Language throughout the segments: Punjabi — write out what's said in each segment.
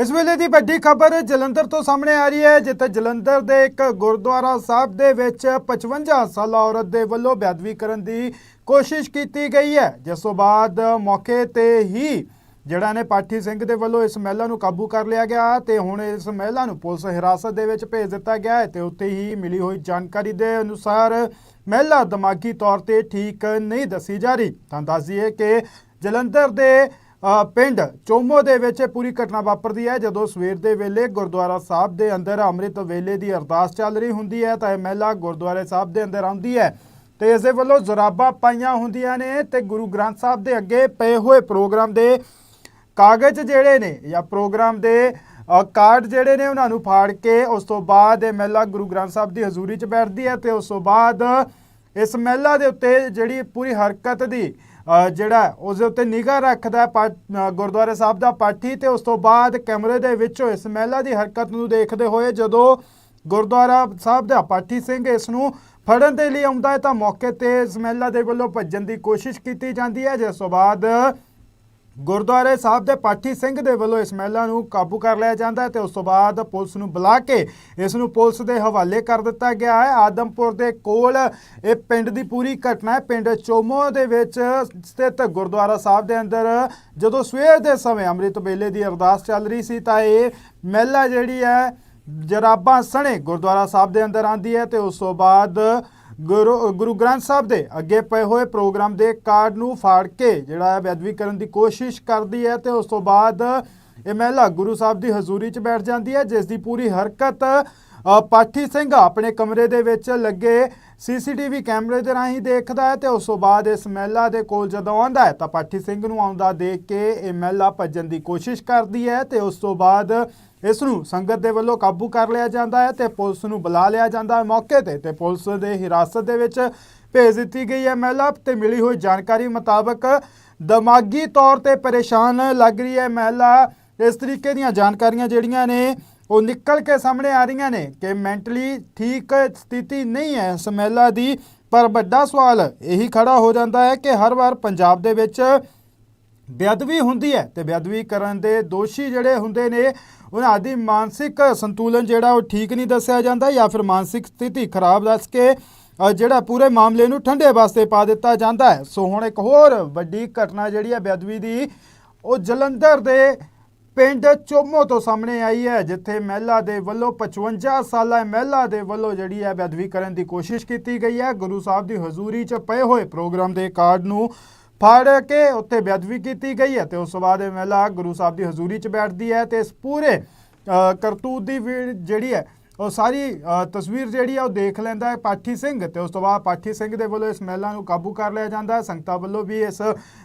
ਇਸ ਵੇਲੇ ਦੀ ਵੱਡੀ ਖਬਰ ਜਲੰਧਰ ਤੋਂ ਸਾਹਮਣੇ ਆ ਰਹੀ ਹੈ, ਜਿੱਥੇ ਜਲੰਧਰ ਦੇ ਇੱਕ ਗੁਰਦੁਆਰਾ ਸਾਹਿਬ ਦੇ ਵਿੱਚ 55 ਸਾਲਾ ਔਰਤ ਦੇ ਵੱਲੋਂ ਬੇਅਦਬੀ ਕਰਨ ਦੀ ਕੋਸ਼ਿਸ਼ ਕੀਤੀ ਗਈ ਹੈ। ਜਿਸ ਤੋਂ ਬਾਅਦ ਮੌਕੇ ਤੇ ਹੀ ਜਿਹੜਾ ਨੇ ਪਾਠੀ ਸਿੰਘ ਦੇ ਵੱਲੋਂ ਇਸ ਮਹਿਲਾ ਨੂੰ ਕਾਬੂ ਕਰ ਲਿਆ ਗਿਆ ਤੇ ਹੁਣ ਇਸ ਮਹਿਲਾ ਨੂੰ ਪੁਲਿਸ ਹਿਰਾਸਤ ਦੇ ਵਿੱਚ ਭੇਜ ਦਿੱਤਾ ਗਿਆ ਹੈ ਤੇ ਉੱਤੇ ਹੀ ਮਿਲੀ ਹੋਈ ਜਾਣਕਾਰੀ ਦੇ ਅਨੁਸਾਰ ਮਹਿਲਾ ਦਿਮਾਗੀ ਤੌਰ ਤੇ ਠੀਕ ਨਹੀਂ ਦੱਸੀ ਜਾ ਰਹੀ। ਤਾਂ ਦੱਸ ਦਈਏ ਕਿ ਜਲੰਧਰ ਦੇ ਪਿੰਡ ਚੋਮੋ ਦੇ ਵਿੱਚ ਇਹ ਪੂਰੀ ਘਟਨਾ ਵਾਪਰਦੀ ਹੈ। ਜਦੋਂ ਸਵੇਰ ਦੇ ਵੇਲੇ ਗੁਰਦੁਆਰਾ ਸਾਹਿਬ ਦੇ ਅੰਦਰ ਅੰਮ੍ਰਿਤ ਵੇਲੇ ਦੀ ਅਰਦਾਸ ਚੱਲ ਰਹੀ ਹੁੰਦੀ ਹੈ ਤਾਂ ਇਹ ਮਹਿਲਾ ਗੁਰਦੁਆਰੇ ਸਾਹਿਬ ਦੇ ਅੰਦਰ ਆਉਂਦੀ ਹੈ ਤੇ ਇਸ ਦੇ ਵੱਲੋਂ ਜ਼ਰਾਬਾਂ ਪਾਈਆਂ ਹੁੰਦੀਆਂ ਨੇ ਤੇ ਗੁਰੂ ਗ੍ਰੰਥ ਸਾਹਿਬ ਦੇ ਅੱਗੇ ਪਏ ਹੋਏ ਪ੍ਰੋਗਰਾਮ ਦੇ ਕਾਗਜ਼ ਜਿਹੜੇ ਨੇ ਜਾਂ ਪ੍ਰੋਗਰਾਮ ਦੇ ਕਾਰਡ ਜਿਹੜੇ ਨੇ ਉਹਨਾਂ ਨੂੰ ਫਾੜ ਕੇ ਉਸ ਤੋਂ ਬਾਅਦ ਇਹ ਮਹਿਲਾ ਗੁਰੂ ਗ੍ਰੰਥ ਸਾਹਿਬ ਦੀ ਹਜ਼ੂਰੀ 'ਚ ਬੈਠਦੀ ਹੈ ਤੇ ਉਸ ਤੋਂ ਬਾਅਦ ਇਸ ਮਹਿਲਾ ਦੇ ਉੱਤੇ ਜਿਹੜੀ ਪੂਰੀ ਹਰਕਤ ਦੀ ਜਿਹੜਾ ਹੈ, ਉਸ ਦੇ ਉੱਤੇ ਨਿਗਾਹ ਰੱਖਦਾ ਹੈ ਪਾ- ਅ, ਸਾਹਿਬ ਦਾ ਪਾਠੀ ਤੇ ਉਸ ਤੋਂ ਬਾਅਦ ਕਮਰੇ ਦੇ ਵਿੱਚੋਂ ਇਸ ਮਹਿਲਾ ਦੀ ਹਰਕਤ ਨੂੰ ਦੇਖਦੇ ਹੋਏ ਜਦੋਂ ਗੁਰਦੁਆਰਾ ਸਾਹਿਬ ਦਾ ਪਾਠੀ ਸਿੰਘ ਇਸ ਨੂੰ ਫੜਨ ਦੇ ਲਈ ਆਉਂਦਾ ਹੈ ਤਾਂ ਮੌਕੇ ਤੇ ਇਸ ਮਹਿਲਾ ਦੇ ਵੱਲੋਂ ਭੱਜਣ ਦੀ ਕੋਸ਼ਿਸ਼ ਕੀਤੀ ਜਾਂਦੀ ਹੈ ਜਿਸ ਤੋਂ ਬਾਅਦ ਗੁਰਦੁਆਰੇ ਸਾਹਿਬ ਦੇ ਪਾਠੀ ਸਿੰਘ ਦੇ ਵੱਲੋਂ ਇਸ ਮਹਿਲਾ ਨੂੰ ਕਾਬੂ ਕਰ ਲਿਆ ਜਾਂਦਾ ਹੈ ਤੇ ਉਸ ਤੋਂ ਬਾਅਦ ਪੁਲਿਸ ਨੂੰ ਬੁਲਾ ਕੇ ਇਸ ਨੂੰ ਪੁਲਿਸ ਦੇ ਹਵਾਲੇ ਕਰ ਦਿੱਤਾ ਗਿਆ ਹੈ। ਆਦਮਪੁਰ ਦੇ ਕੋਲ ਇਹ ਪਿੰਡ ਦੀ ਪੂਰੀ ਘਟਨਾ ਹੈ। ਪਿੰਡ ਚੋਮੋ ਦੇ ਵਿੱਚ ਸਥਿਤ ਗੁਰਦੁਆਰਾ ਸਾਹਿਬ ਦੇ ਅੰਦਰ ਜਦੋਂ ਸਵੇਰ ਦੇ ਸਮੇਂ ਅੰਮ੍ਰਿਤ ਵੇਲੇ ਦੀ ਅਰਦਾਸ ਚੱਲ ਰਹੀ ਸੀ ਤਾਂ ਇਹ ਮਹਿਲਾ ਜਿਹੜੀ ਹੈ, ਜਰਾਬਾਂ ਸਣੇ ਗੁਰਦੁਆਰਾ ਸਾਹਿਬ ਦੇ ਅੰਦਰ ਆਂਦੀ ਹੈ ਤੇ ਉਸ ਤੋਂ ਬਾਅਦ ਗੁਰੂ ਗੁਰੂ ਗ੍ਰੰਥ ਸਾਹਿਬ ਦੇ ਅੱਗੇ ਪਏ ਹੋਏ ਪ੍ਰੋਗਰਾਮ ਦੇ ਕਾਰਡ ਨੂੰ ਫਾੜ ਕੇ ਜਿਹੜਾ ਹੈ ਬੇਅਦਬੀ ਕਰਨ ਦੀ ਕੋਸ਼ਿਸ਼ ਕਰਦੀ ਹੈ ਤੇ ਉਸ ਤੋਂ ਬਾਅਦ ਇਹ ਮਹਿਲਾ ਗੁਰੂ ਸਾਹਿਬ ਦੀ ਹਜ਼ੂਰੀ 'ਚ ਬੈਠ ਜਾਂਦੀ ਹੈ, ਜਿਸ ਦੀ ਪੂਰੀ ਹਰਕਤ ਪਾਠੀ ਸਿੰਘ ਆਪਣੇ ਕਮਰੇ ਦੇ ਵਿੱਚ ਲੱਗੇ ਸੀਸੀਟੀਵੀ ਕੈਮਰੇ ਦੇ ਰਾਹੀਂ ਦੇਖਦਾ ਹੈ ਤੇ ਉਸ ਤੋਂ ਬਾਅਦ ਇਸ ਮਹਿਲਾ ਦੇ ਕੋਲ ਜਦੋਂ ਆਉਂਦਾ ਹੈ ਤਾਂ ਪਾਠੀ ਸਿੰਘ ਨੂੰ ਆਉਂਦਾ ਦੇਖ ਕੇ ਇਹ ਮਹਿਲਾ ਭੱਜਣ ਦੀ ਕੋਸ਼ਿਸ਼ ਕਰਦੀ ਹੈ ਤੇ ਉਸ ਤੋਂ ਬਾਅਦ ਇਸ ਨੂੰ ਸੰਗਤ ਦੇ ਵੱਲੋਂ ਕਾਬੂ ਕਰ ਲਿਆ ਜਾਂਦਾ ਹੈ ਤੇ ਪੁਲਿਸ ਨੂੰ ਬੁਲਾ ਲਿਆ ਜਾਂਦਾ ਹੈ ਮੌਕੇ ਤੇ ਤੇ ਪੁਲਿਸ ਦੇ ਹਿਰਾਸਤ ਦੇ ਵਿੱਚ ਭੇਜ ਦਿੱਤੀ ਗਈ ਹੈ ਮਹਿਲਾ ਤੇ ਮਿਲੀ ਹੋਈ ਜਾਣਕਾਰੀ ਮੁਤਾਬਕ ਦਿਮਾਗੀ ਤੌਰ ਤੇ ਪਰੇਸ਼ਾਨ ਲੱਗ ਰਹੀ ਹੈ ਮਹਿਲਾ। ਇਸ ਤਰੀਕੇ ਦੀਆਂ ਜਾਣਕਾਰੀਆਂ ਜਿਹੜੀਆਂ ਨੇ, ਉਹ ਨਿਕਲ ਕੇ ਸਾਹਮਣੇ ਆ ਰਹੀਆਂ ਨੇ ਕਿ ਮੈਂਟਲੀ ਠੀਕ ਸਥਿਤੀ ਨਹੀਂ ਹੈ ਇਸ ਮਹਿਲਾ ਦੀ, ਪਰ ਵੱਡਾ ਸਵਾਲ ਇਹੀ ਖੜਾ ਹੋ ਜਾਂਦਾ ਹੈ ਕਿ ਹਰ ਵਾਰ ਪੰਜਾਬ ਦੇ ਵਿੱਚ ਬੇਅਦਬੀ ਹੁੰਦੀ ਹੈ ਤੇ ਬੇਅਦਬੀ ਕਰਨ ਦੇ ਦੋਸ਼ੀ ਜਿਹੜੇ ਹੁੰਦੇ ਨੇ ਉਹਨਾਂ ਦੀ ਮਾਨਸਿਕ ਸੰਤੁਲਨ ਜਿਹੜਾ ਉਹ ਠੀਕ ਨਹੀਂ ਦੱਸਿਆ ਜਾਂਦਾ ਜਾਂ ਫਿਰ ਮਾਨਸਿਕ ਸਥਿਤੀ ਖਰਾਬ ਦੱਸ ਕੇ ਜਿਹੜਾ ਪੂਰੇ ਮਾਮਲੇ ਨੂੰ ਠੰਡੇ ਵਾਸਤੇ ਪਾ ਦਿੱਤਾ ਜਾਂਦਾ ਹੈ। ਸੋ ਹੁਣ ਇੱਕ ਹੋਰ ਵੱਡੀ ਘਟਨਾ ਜਿਹੜੀ ਹੈ ਬੇਅਦਬੀ ਦੀ, ਉਹ ਜਲੰਧਰ ਦੇ ਪਿੰਡ ਚੋਮੋ ਤੋਂ ਸਾਹਮਣੇ ਆਈ ਹੈ, ਜਿੱਥੇ ਮਹਿਲਾ ਦੇ ਵੱਲੋਂ 55 ਸਾਲਾ ਮਹਿਲਾ ਦੇ ਵੱਲੋਂ ਜਿਹੜੀ ਹੈ ਬੇਅਦਬੀ ਕਰਨ ਦੀ ਕੋਸ਼ਿਸ਼ ਕੀਤੀ ਗਈ ਹੈ। ਗੁਰੂ ਸਾਹਿਬ ਦੀ ਹਜ਼ੂਰੀ 'ਚ ਪਏ ਹੋਏ ਪ੍ਰੋਗਰਾਮ ਦੇ ਕਾਰਡ ਨੂੰ ਫੜ ਕੇ ਉੱਥੇ ਬੇਅਦਬੀ ਕੀਤੀ ਗਈ ਹੈ ਤੇ ਉਸ ਤੋਂ ਬਾਅਦ ਇਹ ਮਹਿਲਾ ਗੁਰੂ ਸਾਹਿਬ ਦੀ ਹਜ਼ੂਰੀ 'ਚ ਬੈਠਦੀ ਹੈ ਤੇ ਇਸ ਪੂਰੇ ਕਰਤੂਤ ਦੀ ਵੀ ਜਿਹੜੀ ਹੈ ਉਹ ਸਾਰੀ ਤਸਵੀਰ ਜਿਹੜੀ ਆ ਉਹ ਦੇਖ ਲੈਂਦਾ ਹੈ ਪਾਠੀ ਸਿੰਘ ਤੇ ਉਸ ਤੋਂ ਬਾਅਦ ਪਾਠੀ ਸਿੰਘ ਦੇ ਵੱਲੋਂ ਇਸ ਮਹਿਲਾ ਨੂੰ ਕਾਬੂ ਕਰ ਲਿਆ ਜਾਂਦਾ ਹੈ। ਸੰਗਤਾਂ ਵੱਲੋਂ ਵੀ ਇਸ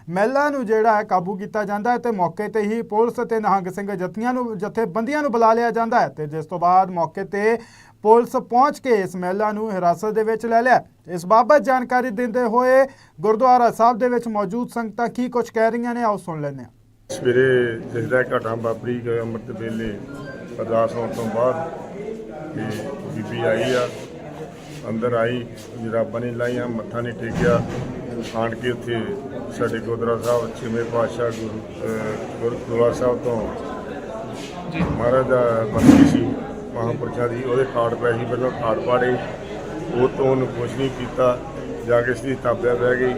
ਮਹਿਲਾ ਨੂੰ ਜਿਹੜਾ ਹੈ ਕਾਬੂ ਕੀਤਾ ਜਾਂਦਾ ਹੈ ਤੇ ਮੌਕੇ ਤੇ ਹੀ ਪੁਲਿਸ ਤੇ ਨਿਹੰਗ ਸਿੰਘ ਜਥੀਆਂ ਨੂੰ, ਜਥੇਬੰਦੀਆਂ ਨੂੰ ਬੁਲਾ ਲਿਆ ਜਾਂਦਾ ਹੈ ਤੇ ਜਿਸ ਤੋਂ ਬਾਅਦ ਮੌਕੇ ਤੇ ਪੁਲਿਸ ਪਹੁੰਚ ਕੇ ਇਸ ਮਹਿਲਾ ਨੂੰ ਹਿਰਾਸਤ ਦੇ ਵਿੱਚ ਲੈ ਲਿਆ। ਇਸ ਬਾਬਤ ਜਾਣਕਾਰੀ ਦਿੰਦੇ ਹੋਏ ਗੁਰਦੁਆਰਾ ਸਾਹਿਬ ਦੇ ਵਿੱਚ ਮੌਜੂਦ ਸੰਗਤਾਂ ਕੀ ਕੁਝ ਕਹਿ ਰਹੀਆਂ ਨੇ, ਆਓ ਸੁਣ ਲੈਂਦੇ ਹਾਂ। ਸਵੇਰੇ ਜਿਸਦਾ ਘਟਨਾ ਵਾਪਰੀ ਗਏ ਵੇਲੇ ਅਰਦਾਸ ਹੋਣ ਤੋਂ ਬਾਅਦ ਤੇ ਬੀਬੀ ਆਈ ਆ ਅੰਦਰ ਆਈ ਜਰਾਬਾਂ ਨਹੀਂ ਲਾਈਆਂ ਮੱਥਾ ਨਹੀਂ ਟੇਕਿਆ। ਆਣ ਕੇ ਉੱਥੇ ਸਾਡੇ ਗੁਰਦੁਆਰਾ ਸਾਹਿਬ ਛੇਵੇਂ ਪਾਤਸ਼ਾਹ ਗੁਰੂ ਗੁਰਦੁਆਰਾ ਸਾਹਿਬ ਤੋਂ ਮਹਾਰਾਜ ਦਾ ਬੰਦੀ ਸੀ ਮਹਾਂਪੁਰਸ਼ਾਂ ਦੀ ਉਹਦੇ ਕਾਰਡ ਪੈ ਸੀ ਪਹਿਲਾਂ ਕਾਰਡ ਪਾੜੇ। ਉਹ ਤੋਂ ਉਹਨੂੰ ਕੁਛ ਨਹੀਂ ਕੀਤਾ ਜਾ ਕੇ ਸੀ ਤਾਬਿਆ ਬਹਿ ਗਈ।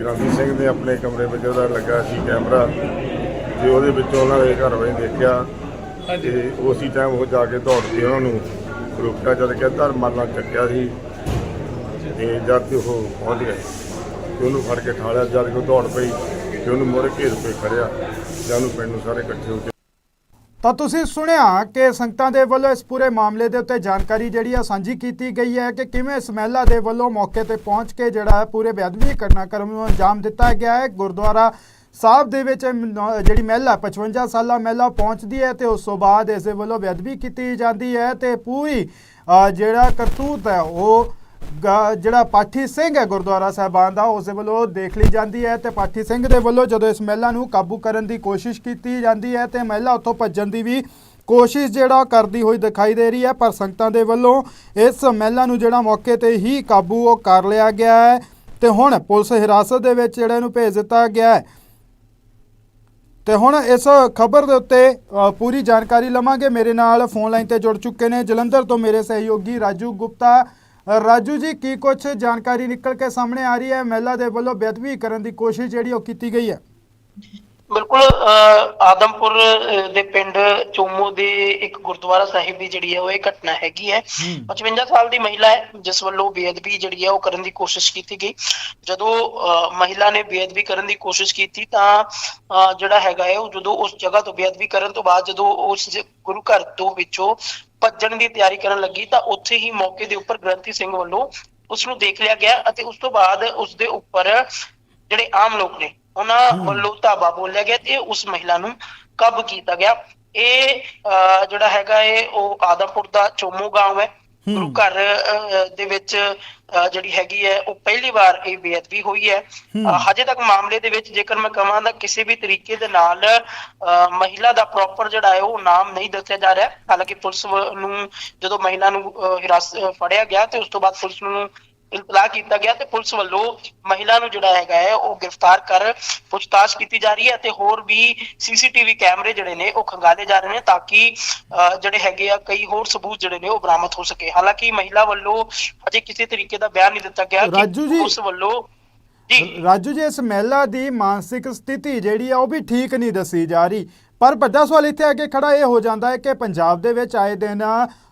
ਗ੍ਰਾਂਦੀ ਸਿੰਘ ਨੇ ਆਪਣੇ ਕਮਰੇ ਵਿੱਚ ਉਹਦਾ ਲੱਗਾ ਸੀ ਕੈਮਰਾ ਤੇ ਉਹਦੇ ਵਿੱਚੋਂ ਉਹਨਾਂ ਦੇ ਘਰ ਨੇ ਦੇਖਿਆ ਤੇ ਉਸੇ ਟਾਈਮ ਉਹ ਜਾ ਕੇ ਦੌੜ ਕੇ ਉਹਨਾਂ ਨੂੰ ਰੋਕਿਆ ਜਦ ਕਿ ਧਰ ਮਰਨਾ ਚੱਕਿਆ ਸੀ ਤੇ ਜਦ ਤੇ ਉਹ ਪਹੁੰਚ ਗਏ ਤੇ ਉਹਨੂੰ ਫੜ ਕੇ ਠਾਲਿਆ, ਜਦ ਕਿ ਉਹ ਦੌੜ ਪਈ ਤੇ ਉਹਨੂੰ ਮੋਰੇ ਘੇਰ ਕੇ ਖੜਿਆ ਜਾਂ ਉਹਨੂੰ ਪਿੰਡ ਨੂੰ ਸਾਰੇ ਇਕੱਠੇ ਹੋ ਕੇ ਤਾਂ ਤੁਸੀਂ ਸੁਣਿਆ ਕਿ ਸੰਗਤਾਂ ਦੇ ਵੱਲੋਂ ਇਸ ਪੂਰੇ ਮਾਮਲੇ ਦੇ ਉੱਤੇ ਜਾਣਕਾਰੀ ਜਿਹੜੀ ਆ ਸਾਂਝੀ ਕੀਤੀ ਗਈ ਹੈ ਕਿ ਕਿਵੇਂ ਇਸ ਮਹਿਲਾ ਦੇ ਵੱਲੋਂ ਮੌਕੇ ਤੇ ਪਹੁੰਚ ਕੇ ਜਿਹੜਾ ਹੈ ਪੂਰੇ ਬੇਅਦਬੀ ਘਟਨਾਕ੍ਰਮ ਨੂੰ ਅੰਜਾਮ ਦਿੱਤਾ ਗਿਆ ਹੈ। ਗੁਰਦੁਆਰਾ ਸਾਹਿਬ ਦੇ ਵਿੱਚ ਜਿਹੜੀ ਮਹਿਲਾ 55 ਸਾਲਾ ਮਹਿਲਾ ਪਹੁੰਚਦੀ ਹੈ ਤੇ ਉਸ ਤੋਂ ਬਾਅਦ ਇਸ ਦੇ ਵੱਲੋਂ ਬੇਅਦਬੀ ਕੀਤੀ ਜਾਂਦੀ ਹੈ ਤੇ ਪੂਰੀ ਜਿਹੜਾ ਕਰਤੂਤ ਹੈ, ਉਹ ਗ- ਜਿਹੜਾ ਪਾਠੀ ਸਿੰਘ ਹੈ ਗੁਰਦੁਆਰਾ ਸਾਹਿਬਾਨ ਦਾ, ਉਸ ਦੇ ਵੱਲੋਂ ਦੇਖ ਲਈ ਜਾਂਦੀ ਹੈ ਤੇ ਪਾਠੀ ਸਿੰਘ ਦੇ ਵੱਲੋਂ ਜਦੋਂ ਇਸ ਮਹਿਲਾ ਨੂੰ ਕਾਬੂ ਕਰਨ ਦੀ ਕੋਸ਼ਿਸ਼ ਕੀਤੀ ਜਾਂਦੀ ਹੈ ਤੇ ਮਹਿਲਾ ਉੱਥੋਂ ਭੱਜਣ ਦੀ ਵੀ ਕੋਸ਼ਿਸ਼ ਜਿਹੜਾ ਉਹ ਕਰਦੀ ਹੋਈ ਦਿਖਾਈ ਦੇ ਰਹੀ ਹੈ, ਪਰ ਸੰਗਤਾਂ ਦੇ ਵੱਲੋਂ ਇਸ ਮਹਿਲਾ ਨੂੰ ਜਿਹੜਾ ਮੌਕੇ ਤੇ ਹੀ ਕਾਬੂ ਉਹ ਕਰ ਲਿਆ ਗਿਆ ਹੈ ਤੇ ਹੁਣ ਪੁਲਿਸ ਹਿਰਾਸਤ ਦੇ ਵਿੱਚ ਜਿਹੜਾ ਇਹਨੂੰ ਭੇਜ ਦਿੱਤਾ ਗਿਆ ਹੈ। ਤੇ ਹੁਣ ਇਸ ਖਬਰ ਦੇ ਉੱਤੇ ਪੂਰੀ ਜਾਣਕਾਰੀ ਲਵਾਂਗੇ। ਮੇਰੇ ਨਾਲ ਫੋਨ ਲਾਈਨ ਤੇ ਜੁੜ ਚੁੱਕੇ ਨੇ ਜਲੰਧਰ ਤੋਂ ਮੇਰੇ ਸਹਿਯੋਗੀ ਰਾਜੂ ਗੁਪਤਾ। ਰਾਜੂ ਜੀ, ਕੀ ਕੁਝ ਜਾਣਕਾਰੀ ਨਿਕਲ ਕੇ ਸਾਹਮਣੇ ਆ ਰਹੀ ਹੈ? ਮਹਿਲਾ ਦੇ ਵੱਲੋਂ ਬੇਅਦਬੀ ਕਰਨ ਦੀ ਕੋਸ਼ਿਸ਼ ਜਿਹੜੀ ਉਹ ਕੀਤੀ ਗਈ ਹੈ। ਬਿਲਕੁਲ ਆਦਮਪੁਰ ਦੇ ਪਿੰਡ ਚੋਮੋ ਦੇ ਇੱਕ ਗੁਰਦੁਆਰਾ ਸਾਹਿਬ ਦੀ ਜਿਹੜੀ ਹੈ ਉਹ ਇਹ ਘਟਨਾ ਹੈਗੀ ਹੈ। 55 ਸਾਲ ਦੀ ਮਹਿਲਾ ਹੈ ਜਿਸ ਵੱਲੋਂ ਬੇਅਦਬੀ ਜਿਹੜੀ ਹੈ ਉਹ ਕਰਨ ਦੀ ਕੋਸ਼ਿਸ਼ ਕੀਤੀ ਗਈ। ਜਦੋਂ ਮਹਿਲਾ ਨੇ ਬੇਅਦਬੀ ਕਰਨ ਦੀ ਕੋਸ਼ਿਸ਼ ਕੀਤੀ ਤਾਂ ਜਿਹੜਾ ਹੈਗਾ ਹੈ ਉਹ ਜਦੋਂ ਉਸ ਜਗ੍ਹਾ ਤੋਂ ਬੇਅਦਬੀ ਕਰਨ ਤੋਂ ਬਾਅਦ ਜਦੋਂ ਉਸ ਗੁਰੂ ਘਰ ਤੋਂ ਵਿੱਚੋਂ ਭੱਜਣ ਦੀ ਤਿਆਰੀ ਕਰਨ ਲੱਗੀ ਤਾਂ ਉੱਥੇ ਹੀ ਮੌਕੇ ਦੇ ਉੱਪਰ ਗ੍ਰੰਥੀ ਸਿੰਘ ਵੱਲੋਂ ਉਸ ਨੂੰ ਦੇਖ ਲਿਆ ਗਿਆ ਅਤੇ ਉਸ ਤੋਂ ਬਾਅਦ ਉਸ ਦੇ ਉੱਪਰ ਜਿਹੜੇ ਆਮ ਲੋਕ ਨੇ ਉਹਨਾਂ ਵੱਲੋਂ ਧਾਵਾ ਬੋਲਿਆ ਗਿਆ ਤੇ ਉਸ ਮਹਿਲਾ ਨੂੰ ਕਾਬੂ ਕੀਤਾ ਗਿਆ। ਇਹ ਜਿਹੜਾ ਹੈਗਾ ਇਹ ਉਹ ਆਦਮਪੁਰ ਦਾ ਚੋਮੋ ਗਾਂਵ ਹੈ। ਗੁਰੂ ਘਰ ਦੇ ਵਿੱਚ ਜਿਹੜੀ ਹੈਗੀ ਹੈ ਉਹ ਪਹਿਲੀ ਵਾਰ ਇਹ ਬੇਅਦਬੀ ਹੋਈ ਹੈ। ਹਜੇ ਤੱਕ ਮਾਮਲੇ ਦੇ ਵਿੱਚ ਜੇਕਰ ਮੈਂ ਕਹਾਂ ਤਾਂ ਕਿਸੇ ਵੀ ਤਰੀਕੇ ਦੇ ਨਾਲ ਮਹਿਲਾ ਦਾ ਪ੍ਰੋਪਰ ਜਿਹੜਾ ਹੈ ਉਹ ਨਾਮ ਨਹੀਂ ਦੱਸਿਆ ਜਾ ਰਿਹਾ। ਹਾਲਾਂਕਿ ਪੁਲਿਸ ਨੂੰ ਜਦੋਂ ਮਹਿਲਾ ਨੂੰ ਅਹ, ਹਿਰਾਸ ਅਹ, ਫੜਿਆ ਗਿਆ ਤੇ ਉਸ ਤੋਂ ਬਾਅਦ ਪੁਲਿਸ ਨੂੰ ਇਤਲਾਹ ਕੀਤਾ ਗਿਆ ਤੇ ਪੁਲਿਸ ਵੱਲੋਂ ਮਹਿਲਾ ਨੂੰ ਜਿਹੜਾ ਹੈਗਾ ਹੈ ਉਹ ਗ੍ਰਿਫਤਾਰ ਕਰ ਪੁੱਛਤਾਛ ਕੀਤੀ ਜਾ ਰਹੀ ਹੈ ਤੇ ਹੋਰ ਵੀ ਸੀਸੀਟੀਵੀ ਕੈਮਰੇ ਜਿਹੜੇ ਨੇ ਉਹ ਖੰਗਾਲੇ ਜਾ ਰਹੇ ਨੇ ਤਾਂ ਕਿ ਜਿਹੜੇ ਹੈਗੇ ਆ ਕਈ ਹੋਰ ਸਬੂਤ ਜਿਹੜੇ ਨੇ ਉਹ ਬਰਾਮਦ ਹੋ ਸਕੇ ਹਾਲਾਂਕਿ ਮਹਿਲਾ ਵੱਲੋਂ ਅਜੇ ਕਿਸੇ ਤਰੀਕੇ ਦਾ ਬਿਆਨ ਨਹੀਂ ਦਿੱਤਾ ਗਿਆ ਜੀ। ਉਸ ਵੱਲੋਂ ਜੀ ਰਾਜੂ ਜੀ ਇਸ ਮਹਿਲਾ ਦੀ ਮਾਨਸਿਕ ਸਥਿਤੀ ਜਿਹੜੀ ਆ ਉਹ ਵੀ ਠੀਕ ਨਹੀਂ ਦੱਸੀ ਜਾ ਰਹੀ ਪਰ ਵੱਡਾ ਸਵਾਲ ਇੱਥੇ ਆ ਕੇ ਖੜਾ ਇਹ ਹੋ ਜਾਂਦਾ ਹੈ ਕਿ ਪੰਜਾਬ ਦੇ ਵਿੱਚ ਆਏ ਦਿਨ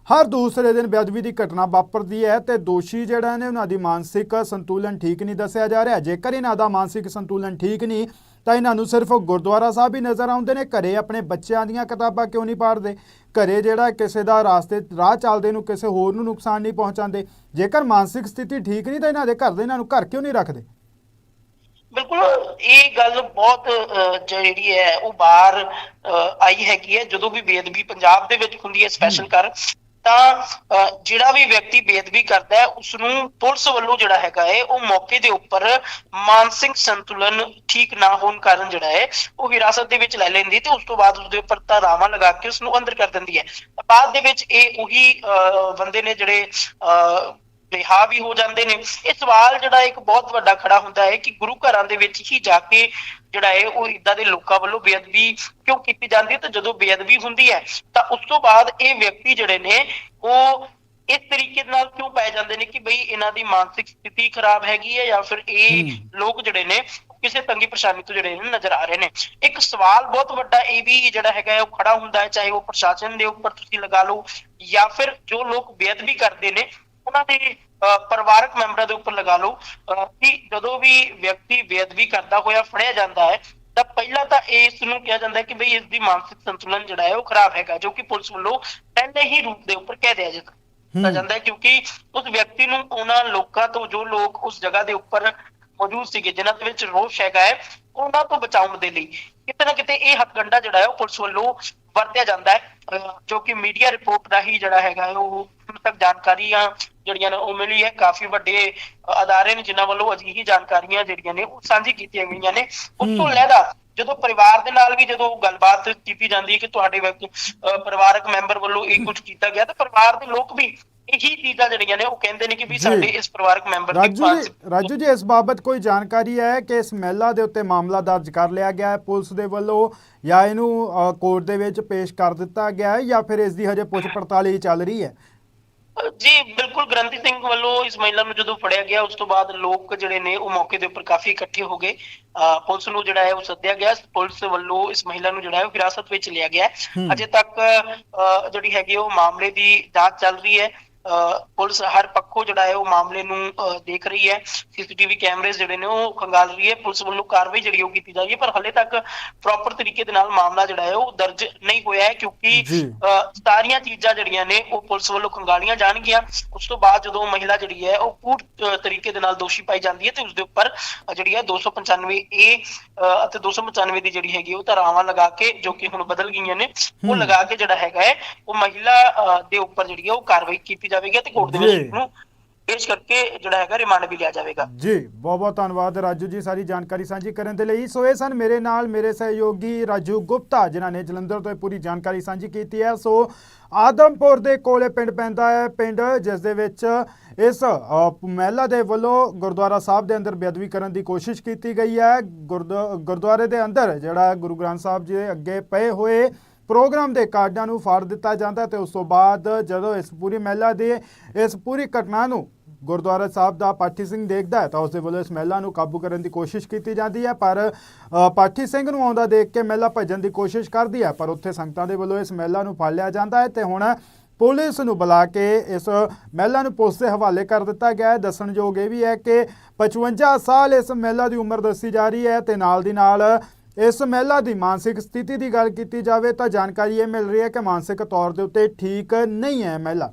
ਹਰ ਦੂਸਰੇ ਦਿਨ ਬੇਅਦਬੀ ਦੀ ਘਟਨਾ ਵਾਪਰਦੀ ਹੈ ਤੇ ਦੋਸ਼ੀ ਜਿਹੜਾ ਨੇ ਉਹਨਾਂ ਦੀ ਮਾਨਸਿਕ ਸੰਤੁਲਨ ਠੀਕ ਨਹੀਂ ਦੱਸਿਆ ਜਾ ਰਿਹਾ। ਜੇਕਰ ਇਹਨਾਂ ਦਾ ਮਾਨਸਿਕ ਸੰਤੁਲਨ ਠੀਕ ਨਹੀਂ ਤਾਂ ਇਹਨਾਂ ਨੂੰ ਸਿਰਫ ਗੁਰਦੁਆਰਾ ਸਾਹਿਬ ਹੀ ਨਜ਼ਰ ਆਉਂਦੇ ਨੇ। ਘਰੇ ਆਪਣੇ ਬੱਚਿਆਂ ਦੀਆਂ ਕਿਤਾਬਾਂ ਕਿਉਂ ਨਹੀਂ ਪੜ੍ਹਦੇ ਘਰੇ ਜਿਹੜਾ ਕਿਸੇ ਦਾ ਰਾਸਤੇ ਰਾਹ ਚੱਲਦੇ ਨੂੰ ਕਿਸੇ ਹੋਰ ਨੂੰ ਨੁਕਸਾਨ ਨਹੀਂ ਪਹੁੰਚਾਉਂਦੇ। ਜੇਕਰ ਮਾਨਸਿਕ ਸਥਿਤੀ ਠੀਕ ਨਹੀਂ ਤਾਂ ਇਹਨਾਂ ਦੇ ਘਰ ਦੇ ਇਹਨਾਂ ਨੂੰ ਘਰ ਕਿਉਂ ਨਹੀਂ ਰੱਖਦੇ? ਬਿਲਕੁਲ ਇਹ ਗੱਲ ਬਹੁਤ ਜਿਹੜੀ ਹੈ ਉਹ ਬਾਹਰ ਆਈ ਹੈਗੀ ਹੈ। ਜਦੋਂ ਵੀ ਬੇਅਦਬੀ ਪੰਜਾਬ ਦੇ ਵਿੱਚ ਹੁੰਦੀ ਹੈ ਸਪੈਸ਼ਲ ਕਰ ਤਾਂ ਜਿਹੜਾ ਵੀ ਵਿਅਕਤੀ ਬੇਅਦਬੀ ਕਰਦਾ ਹੈ ਉਸ ਨੂੰ ਪੁਲਿਸ ਵੱਲੋਂ ਜਿਹੜਾ ਹੈਗਾ ਹੈ ਉਹ ਮੌਕੇ ਦੇ ਉੱਪਰ ਮਾਨਸਿਕ ਸੰਤੁਲਨ ਠੀਕ ਨਾ ਹੋਣ ਕਾਰਨ ਜਿਹੜਾ ਹੈ ਉਹ ਹਿਰਾਸਤ ਦੇ ਵਿੱਚ ਲੈ ਲੈਂਦੀ ਤੇ ਉਸ ਤੋਂ ਬਾਅਦ ਉਸ ਦੇ ਉੱਪਰ ਧਾਰਾਵਾਂ ਲਗਾ ਕੇ ਉਸ ਨੂੰ ਅੰਦਰ ਕਰ ਦਿੰਦੀ ਹੈ। ਬਾਅਦ ਦੇ ਵਿੱਚ ਇਹ ਉਹੀ ਅਹ, ਬੰਦੇ ਨੇ ਜਿਹੜੇ ਅਹ, ਰਿਹਾ ਵੀ ਹੋ ਜਾਂਦੇ ਨੇ। ਇਹ ਸਵਾਲ ਜਿਹੜਾ ਇੱਕ ਬਹੁਤ ਵੱਡਾ ਖੜਾ ਹੁੰਦਾ ਹੈ ਕਿ ਗੁਰੂ ਘਰਾਂ ਦੇ ਵਿੱਚ ਹੀ ਜਾ ਕੇ ਜਿਹੜਾ ਹੈ ਉਹ ਇਦਾਂ ਦੇ ਲੋਕਾਂ ਵੱਲੋਂ ਬੇਅਦਬੀ ਕਿਉਂ ਕੀਤੀ ਜਾਂਦੀ ਹੈ ਤੇ ਜਦੋਂ ਬੇਅਦਬੀ ਹੁੰਦੀ ਹੈ ਤਾਂ ਉਸ ਤੋਂ ਬਾਅਦ ਇਹ ਵਿਅਕਤੀ ਜਿਹੜੇ ਨੇ ਉਹ ਇਸ ਤਰੀਕੇ ਨਾਲ ਕਿਉਂ ਪੈ ਜਾਂਦੇ ਨੇ ਕਿ ਬਈ ਇਹਨਾਂ ਦੀ ਮਾਨਸਿਕ ਸਥਿਤੀ ਖਰਾਬ ਹੈਗੀ ਹੈ ਜਾਂ ਫਿਰ ਇਹ ਲੋਕ ਜਿਹੜੇ ਨੇ ਕਿਸੇ ਤੰਗੀ ਪਰੇਸ਼ਾਨੀ ਤੋਂ ਜਿਹੜੇ ਨੇ ਨਜ਼ਰ ਆ ਰਹੇ ਨੇ। ਇੱਕ ਸਵਾਲ ਬਹੁਤ ਵੱਡਾ ਇਹ ਵੀ ਜਿਹੜਾ ਹੈਗਾ ਉਹ ਖੜਾ ਹੁੰਦਾ ਹੈ ਚਾਹੇ ਉਹ ਪ੍ਰਸ਼ਾਸਨ ਦੇ ਉੱਪਰ ਤੁਸੀਂ ਲਗਾ ਲਓ ਜਾਂ ਫਿਰ ਜੋ ਲੋਕ ਬੇਅਦਬੀ ਕਰਦੇ ਨੇ ਉਹਨਾਂ ਦੇ ਪਰਿਵਾਰਕ ਮੈਂਬਰਾਂ ਦੇ ਉੱਪਰ ਲਗਾ ਲਓ ਕਿ ਜਦੋਂ ਵੀ ਵਿਅਕਤੀ ਬੇਅਦਬੀ ਕਰਦਾ ਹੋਇਆ ਫੜਿਆ ਜਾਂਦਾ ਹੈ ਤਾਂ ਪਹਿਲਾਂ ਤਾਂ ਇਸ ਨੂੰ ਕਿਹਾ ਜਾਂਦਾ ਹੈ ਕਿ ਬਈ ਇਸ ਦੀ ਮਾਨਸਿਕ ਸੰਤੁਲਨ ਜਿਹੜਾ ਹੈ ਉਹ ਖਰਾਬ ਹੈਗਾ ਜੋ ਕਿ ਪੁਲਿਸ ਵੱਲੋਂ ਪਹਿਲੇ ਹੀ ਰੂਪ ਦੇ ਉੱਪਰ ਕਹਿ ਦਿਆ ਜਾਂਦਾ ਦਿੱਤਾ ਜਾਂਦਾ ਹੈ ਕਿਉਂਕਿ ਉਸ ਵਿਅਕਤੀ ਨੂੰ ਉਹਨਾਂ ਲੋਕਾਂ ਤੋਂ ਜੋ ਲੋਕ ਉਸ ਜਗ੍ਹਾ ਦੇ ਉੱਪਰ ਮੌਜੂਦ ਸੀਗੇ ਜਿਨ੍ਹਾਂ ਦੇ ਵਿੱਚ ਰੋਸ਼ ਹੈਗਾ ਹੈ ਉਹਨਾਂ ਤੋਂ ਬਚਾਉਣ ਦੇ ਲਈ ਕਿਤੇ ਨਾ ਕਿਤੇ ਇਹ ਹੱਥਗੰਡਾ ਜਿਹੜਾ ਹੈ ਉਹ ਪੁਲਿਸ ਵੱਲੋਂ ਵਰਤਿਆ ਜਾਂਦਾ ਹੈ ਜੋ ਕਿ ਮੀਡੀਆ ਰਿਪੋਰਟ ਰਾਹੀਂ ਜਿਹੜਾ ਹੈਗਾ ਹੈ ਉਹ ਤੱਕ ਜਾਣਕਾਰੀਆਂ ਜਿਹੜੀਆਂ ਨੇ ਉਹ ਮਿਲੀ ਹੈ ਕਾਫੀ ਵੱਡੇ ਅਦਾਰੇ ਨੇ ਜਿਨ੍ਹਾਂ ਵੱਲੋਂ ਅਜਿਹੀ ਜਾਣਕਾਰੀਆਂ ਜਿਹੜੀਆਂ ਨੇ ਉਹ ਸਾਂਝੀ ਕੀਤੀਆਂ ਗਈਆਂ ਨੇ। ਉਸ ਤੋਂ ਲੈਦਾ ਜਦੋਂ ਪਰਿਵਾਰ ਦੇ ਨਾਲ ਵੀ ਜਦੋਂ ਗੱਲਬਾਤ ਕੀਤੀ ਜਾਂਦੀ ਹੈ ਕਿ ਤੁਹਾਡੇ ਪਰਿਵਾਰਕ ਮੈਂਬਰ ਵੱਲੋਂ ਇਹ ਕੁਝ ਕੀਤਾ ਗਿਆ ਤਾਂ ਪਰਿਵਾਰ ਦੇ ਲੋਕ ਵੀ ਇਹੀ ਚੀਜ਼ਾਂ ਜਿਹੜੀਆਂ ਨੇ ਉਹ ਕਹਿੰਦੇ ਨੇ ਕਿ ਵੀ। ਸਾਡੇ ਇਸ ਪਰਿਵਾਰਕ ਮੈਂਬਰ ਦੀ ਰਾਜੂ ਜੀ ਮਾਨਸਿਕ- ਰਾਜੂ ਜੀ ਇਸ ਬਾਬਤ ਕੋਈ ਜਾਣਕਾਰੀ ਹੈ ਕਿ ਇਸ ਮਹਿਲਾ ਦੇ ਉੱਤੇ ਮਾਮਲਾ ਦਰਜ ਕਰ ਲਿਆ ਗਿਆ ਹੈ? ਪੁਲਿਸ ਦੇ ਵੱਲੋਂ ਜਾਂ ਇਹਨੂੰ ਕੋਰਟ ਦੇ ਵਿੱਚ ਪੇਸ਼ ਕਰ ਦਿੱਤਾ ਗਿਆ ਹੈ ਜਾਂ ਫਿਰ ਇਸ ਦੀ ਹਜੇ ਪੁੱਛ ਪੜਤਾਲ ਹੀ ਚੱਲ ਰਹੀ ਹੈ? ਜੀ ਬਿਲਕੁਲ ਗ੍ਰੰਥੀ ਸਿੰਘ ਵੱਲੋਂ ਇਸ ਮਹਿਲਾ ਨੂੰ ਜਦੋਂ ਫੜਿਆ ਗਿਆ ਉਸ ਤੋਂ ਬਾਅਦ ਲੋਕ ਜਿਹੜੇ ਨੇ ਉਹ ਮੌਕੇ ਦੇ ਉੱਪਰ ਕਾਫੀ ਇਕੱਠੇ ਹੋ ਗਏ। ਪੁਲਿਸ ਨੂੰ ਜਿਹੜਾ ਹੈ ਉਹ ਸੱਦਿਆ ਗਿਆ। ਪੁਲਿਸ ਵੱਲੋਂ ਇਸ ਮਹਿਲਾ ਨੂੰ ਜਿਹੜਾ ਹੈ ਉਹ ਹਿਰਾਸਤ ਵਿੱਚ ਲਿਆ ਗਿਆ। ਅਜੇ ਤੱਕ ਜਿਹੜੀ ਹੈਗੀ ਉਹ ਮਾਮਲੇ ਦੀ ਜਾਂਚ ਚੱਲ ਰਹੀ ਹੈ। ਪੁਲਿਸ ਹਰ ਪੱਖੋਂ ਜਿਹੜਾ ਹੈ ਉਹ ਮਾਮਲੇ ਨੂੰ ਦੇਖ ਰਹੀ ਹੈ। ਸੀਸੀਟੀਵੀ ਕੈਮਰੇਜ਼ ਜਿਹੜੇ ਨੇ ਉਹ ਖੰਗਾਲ ਰਹੀ ਹੈ। ਪੁਲਿਸ ਵੱਲੋਂ ਕਾਰਵਾਈ ਜਿਹੜੀ ਉਹ ਕੀਤੀ ਜਾ ਰਹੀ ਹੈ ਪਰ ਹਲੇ ਤੱਕ ਪ੍ਰੋਪਰ ਤਰੀਕੇ ਦੇ ਨਾਲ ਮਾਮਲਾ ਜਿਹੜਾ ਹੈ ਉਹ ਦਰਜ ਨਹੀਂ ਹੋਇਆ ਹੈ ਕਿਉਂਕਿ ਸਾਰੀਆਂ ਚੀਜ਼ਾਂ ਜਿਹੜੀਆਂ ਨੇ ਉਹ ਪੁਲਿਸ ਵੱਲੋਂ ਖੰਗਾਲੀਆਂ ਜਾਣਗੀਆਂ। ਉਸ ਤੋਂ ਬਾਅਦ ਜਦੋਂ ਮਹਿਲਾ ਜਿਹੜੀ ਹੈ ਉਹ ਪੂਰ ਤਰੀਕੇ ਦੇ ਨਾਲ ਦੋਸ਼ੀ ਪਾਈ ਜਾਂਦੀ ਹੈ ਤੇ ਉਸ ਦੇ ਉੱਪਰ ਜਿਹੜੀ ਹੈ 295 ਏ ਅਤੇ 295 ਦੀ ਜਿਹੜੀ ਹੈਗੀ ਉਹ ਧਾਰਾਵਾਂ ਲਗਾ ਕੇ ਜੋ ਕਿ ਹੁਣ ਬਦਲ ਗਈਆਂ ਨੇ ਉਹ ਲਗਾ ਕੇ ਜਿਹੜਾ ਹੈਗਾ ਹੈ ਉਹ ਮਹਿਲਾ ਦੇ ਉੱਪਰ ਜਿਹੜੀ ਹੈ ਉਹ ਕਾਰਵਾਈ ਕੀਤੀ ਜਾਵੇਗੀ ਤੇ ਕੋਰਟ ਦੇ ਵਿੱਚ। ਨੂੰ ਪੇਸ਼ ਕਰਕੇ ਜਿਹੜਾ ਹੈਗਾ ਰਿਮਾਂਡ ਵੀ ਲਿਆ ਜਾਵੇਗਾ। ਜੀ ਬਹੁਤ ਬਹੁਤ ਧੰਨਵਾਦ ਰਾਜੂ ਜੀ ਸਾਰੀ ਜਾਣਕਾਰੀ ਸਾਂਝੀ ਕਰਨ ਦੇ ਲਈ। ਸੋ ਇਹ ਸਨ ਮੇਰੇ ਨਾਲ ਮੇਰੇ ਸਹਿਯੋਗੀ ਰਾਜੂ ਗੁਪਤਾ ਜਿਨ੍ਹਾਂ ਨੇ ਜਲੰਧਰ ਤੋਂ ਇਹ ਪੂਰੀ ਜਾਣਕਾਰੀ ਸਾਂਝੀ ਕੀਤੀ ਹੈ। ਸੋ ਆਦਮਪੁਰ ਦੇ ਕੋਲੇ ਪਿੰਡ ਪੈਂਦਾ ਹੈ ਪਿੰਡ ਜਿਸ ਦੇ ਵਿੱਚ ਇਸ ਮਹਿਲਾ ਦੇ ਵੱਲੋਂ ਗੁਰਦੁਆਰਾ ਸਾਹਿਬ ਦੇ ਅੰਦਰ ਬੇਅਦਬੀ ਕਰਨ ਦੀ ਕੋਸ਼ਿਸ਼ ਕੀਤੀ ਗਈ ਹੈ। ਗੁਰਦ- ਗੁਰਦੁਆਰੇ ਦੇ ਅੰਦਰ ਜਿਹੜਾ ਗੁਰੂ ਗ੍ਰੰਥ ਸਾਹਿਬ ਜੀ ਅੱਗੇ ਪਏ ਹੋਏ ਪ੍ਰੋਗਰਾਮ ਦੇ ਕਾਰਡਾਂ ਨੂੰ ਫਾੜ ਦਿੱਤਾ ਜਾਂਦਾ ਤੇ ਉਸ ਤੋਂ ਬਾਅਦ ਜਦੋਂ ਇਸ ਪੂਰੀ ਮਹਿਲਾ ਦੇ, ਇਸ ਪੂਰੀ ਘਟਨਾ ਨੂੰ ਗੁਰਦੁਆਰਾ ਸਾਹਿਬ ਦਾ ਪਾਠੀ ਸਿੰਘ ਦੇਖਦਾ ਹੈ ਤਾਂ ਉਸ ਦੇ ਵੱਲੋਂ ਇਸ ਮਹਿਲਾ ਨੂੰ ਕਾਬੂ ਕਰਨ ਦੀ ਕੋਸ਼ਿਸ਼ ਕੀਤੀ ਜਾਂਦੀ ਹੈ, ਪਰ ਪਾਠੀ ਸਿੰਘ ਨੂੰ ਆਉਂਦਾ ਦੇਖ ਕੇ ਮਹਿਲਾ ਭੱਜਣ ਦੀ ਕੋਸ਼ਿਸ਼ ਕਰਦੀ ਹੈ, ਪਰ ਉੱਥੇ ਸੰਗਤਾਂ ਦੇ ਵੱਲੋਂ ਇਸ ਮਹਿਲਾ ਨੂੰ ਫੜ ਲਿਆ ਜਾਂਦਾ ਹੈ ਤੇ ਹੁਣ ਪੁਲਿਸ ਨੂੰ ਬੁਲਾ ਕੇ ਇਸ ਮਹਿਲਾ ਨੂੰ ਪੁਲਿਸ ਦੇ ਹਵਾਲੇ ਕਰ ਦਿੱਤਾ ਗਿਆ ਹੈ। ਦੱਸਣਯੋਗ ਇਹ ਵੀ ਹੈ ਕਿ 55 ਸਾਲ ਇਸ ਮਹਿਲਾ ਦੀ ਉਮਰ ਦੱਸੀ ਜਾ ਰਹੀ ਹੈ ਤੇ ਨਾਲ ਦੀ ਨਾਲ ਇਸ ਮਹਿਲਾ ਦੀ ਮਾਨਸਿਕ ਸਥਿਤੀ ਦੀ ਗੱਲ ਕੀਤੀ ਜਾਵੇ ਤਾਂ ਜਾਣਕਾਰੀ ਇਹ ਮਿਲ ਰਹੀ ਹੈ ਕਿ ਮਾਨਸਿਕ ਤੌਰ ਦੇ ਉੱਤੇ ਠੀਕ ਨਹੀਂ ਹੈ ਮਹਿਲਾ।